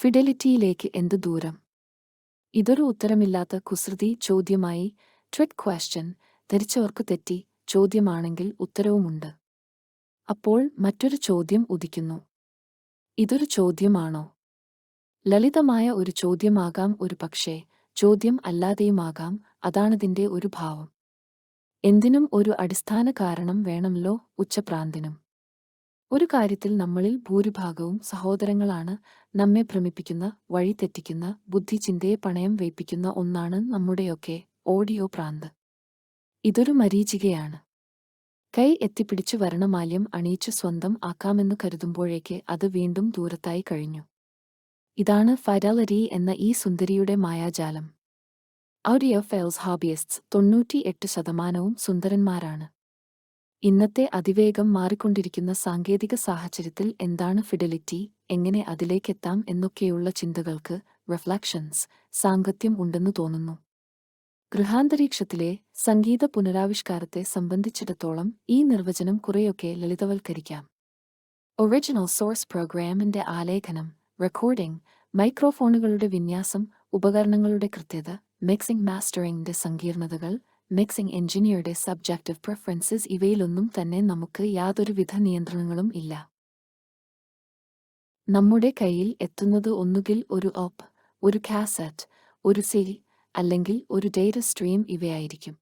ഫിഡലിറ്റിയിലേക്ക് എന്ത് ദൂരം? ഇതൊരു ഉത്തരമില്ലാത്ത കുസൃതി ചോദ്യമായി ട്വിറ്റ് ക്വസ്റ്റ്യൻ ധരിച്ചവർക്ക് തെറ്റി ചോദ്യമാണെങ്കിൽ ഉത്തരവുമുണ്ട്. അപ്പോൾ മറ്റൊരു ചോദ്യം ഉദിക്കുന്നു. ഇതൊരു ചോദ്യമാണോ? ലളിതമായ ഒരു ചോദ്യമാകാം ഒരു പക്ഷേ ചോദ്യം അല്ലാതെയുമാകാം അതാണതിന്റെ ഒരു ഭാവം. എന്തിനും ഒരു അടിസ്ഥാന കാരണം വേണമല്ലോ ഉച്ചപ്രാന്തിനും. ഒരു കാര്യത്തിൽ നമ്മളിൽ ഭൂരിഭാഗവും സഹോദരങ്ങളാണ് നമ്മെ ഭ്രമിപ്പിക്കുന്ന വഴി തെറ്റിക്കുന്ന ബുദ്ധിചിന്തയെ പണയം വയ്പ്പിക്കുന്ന ഒന്നാണ് നമ്മുടെയൊക്കെ ഓഡിയോ പ്രാന്ത്. ഇതൊരു മരീചികയാണ്. കൈ എത്തിപ്പിടിച്ചു വരണമാല്യം അണിയിച്ചു സ്വന്തം ആക്കാമെന്നു കരുതുമ്പോഴേക്ക് അത് വീണ്ടും ദൂരത്തായി കഴിഞ്ഞു. ഇതാണ് ഫരാലരി എന്ന ഈ സുന്ദരിയുടെ മായാജാലം. ഔഡിയോ ഫെൽസ് ഹാബിയസ്റ്റ്സ് തൊണ്ണൂറ്റി എട്ട് ശതമാനവും സുന്ദരന്മാരാണ്. ഇന്നത്തെ അതിവേഗം മാറിക്കൊണ്ടിരിക്കുന്ന സാങ്കേതിക സാഹചര്യത്തിൽ എന്താണ് ഫിഡലിറ്റി എങ്ങനെ അതിലേക്കെത്താം എന്നൊക്കെയുള്ള ചിന്തകൾക്ക് റിഫ്ലക്ഷൻസ് സാങ്കത്യം ഉണ്ടെന്നു തോന്നുന്നു. ഗൃഹാന്തരീക്ഷത്തിലെ സംഗീത പുനരാവിഷ്കാരത്തെ സംബന്ധിച്ചിടത്തോളം ഈ നിർവചനം കുറെയൊക്കെ ലളിതവൽക്കരിക്കാം. ഒറിജിനൽ സോഴ്സ് പ്രോഗ്രാമിന്റെ ആലേഖനം റെക്കോർഡിംഗ് മൈക്രോഫോണുകളുടെ വിന്യാസം ഉപകരണങ്ങളുടെ കൃത്യത മിക്സിംഗ് മാസ്റ്ററിംഗിന്റെ സങ്കീർണതകൾ മിക്സിംഗ് എഞ്ചിനീയറുടെ സബ്ജക്റ്റീവ് പ്രിഫറൻസസ് ഇവയിലൊന്നും തന്നെ നമുക്ക് യാതൊരുവിധ നിയന്ത്രണങ്ങളും ഇല്ല. നമ്മുടെ കയ്യിൽ എത്തുന്നത് ഒന്നുകിൽ ഒരു ഓപ്പ് ഒരു കാസറ്റ് ഒരു സിൽ അല്ലെങ്കിൽ ഒരു ഡേറ്റ സ്ട്രീം ഇവയായിരിക്കും.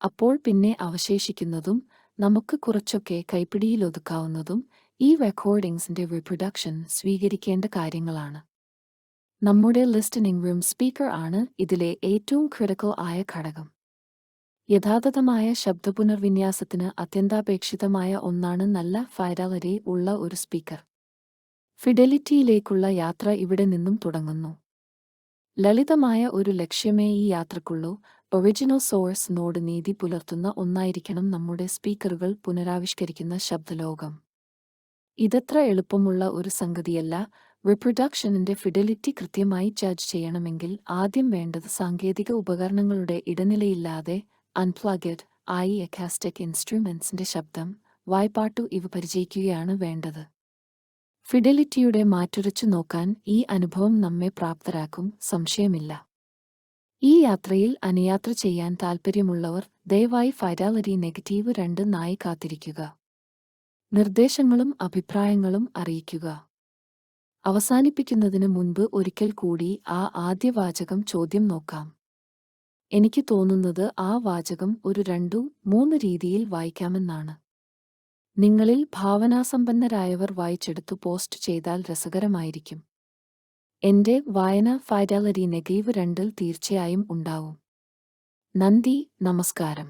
അപ്പോൾ പിന്നെ അവശേഷിക്കുന്നതും നമുക്ക് കുറച്ചൊക്കെ കൈപ്പിടിയിൽ ഒതുക്കാവുന്നതും ഈ റെക്കോർഡിംഗ്സിന്റെ റിപ്രൊഡക്ഷൻ സ്വീകരിക്കേണ്ട കാര്യങ്ങളാണ്. നമ്മുടെ ലിസ്റ്റനിംഗ് റൂം സ്പീക്കർ ആണ് ഇതിലെ ഏറ്റവും ക്രിട്ടിക്കൽ ആയ ഘടകം. യഥാതഥമായ ശബ്ദപുനർവിന്യാസത്തിന് അത്യന്താപേക്ഷിതമായ ഒന്നാണ് നല്ല ഫൈഡാലറി ഉള്ള ഒരു സ്പീക്കർ. ഫിഡലിറ്റിയിലേക്കുള്ള യാത്ര ഇവിടെ നിന്നും തുടങ്ങുന്നു. ലളിതമായ ഒരു ലക്ഷ്യമേ ഈ യാത്രക്കുള്ളൂ. ഒറിജിനൽ സോഴ്സ് നോട് നീതി പുലർത്തുന്ന ഒന്നായിരിക്കണം നമ്മുടെ സ്പീക്കറുകൾ പുനരാവിഷ്കരിക്കുന്ന ശബ്ദലോകം. ഇതത്ര എളുപ്പമുള്ള ഒരു സംഗതിയല്ല. റിപ്രൊഡക്ഷനിന്റെ ഫിഡലിറ്റി കൃത്യമായി ജഡ്ജ് ചെയ്യണമെങ്കിൽ ആദ്യം വേണ്ടത് സാങ്കേതിക ഉപകരണങ്ങളുടെ ഇടനിലയില്ലാതെ അൺപ്ലഗഡ് ആയി അക്കാസ്റ്റിക് ഇൻസ്ട്രുമെന്റ്സിന്റെ ശബ്ദം വായ്പാട്ടു ഇവ പരിചയിക്കുകയാണ് വേണ്ടത്. ഫിഡലിറ്റിയുടെ മാറ്റുരച്ചു നോക്കാൻ ഈ അനുഭവം നമ്മെ പ്രാപ്തരാക്കും സംശയമില്ല. ഈ യാത്രയിൽ അനുയാത്ര ചെയ്യാൻ താൽപ്പര്യമുള്ളവർ ദയവായി ഫൈഡാലറി നെഗറ്റീവ് രണ്ട് നായി കാത്തിരിക്കുക. നിർദ്ദേശങ്ങളും അഭിപ്രായങ്ങളും അറിയിക്കുക. അവസാനിപ്പിക്കുന്നതിന് മുൻപ് ഒരിക്കൽ കൂടി ആ ആദ്യ വാചകം ചോദ്യം നോക്കാം. എനിക്ക് തോന്നുന്നത് ആ വാചകം ഒരു രണ്ടു മൂന്ന് രീതിയിൽ വായിക്കാമെന്നാണ്. നിങ്ങളിൽ ഭാവനാസമ്പന്നരായവർ വായിച്ചെടുത്തു പോസ്റ്റ് ചെയ്താൽ രസകരമായിരിക്കും. എന്റെ വായന ഫൈഡാലറി നെഗീവ് രണ്ടിൽ തീർച്ചയായും ഉണ്ടാവും. നന്ദി നമസ്കാരം.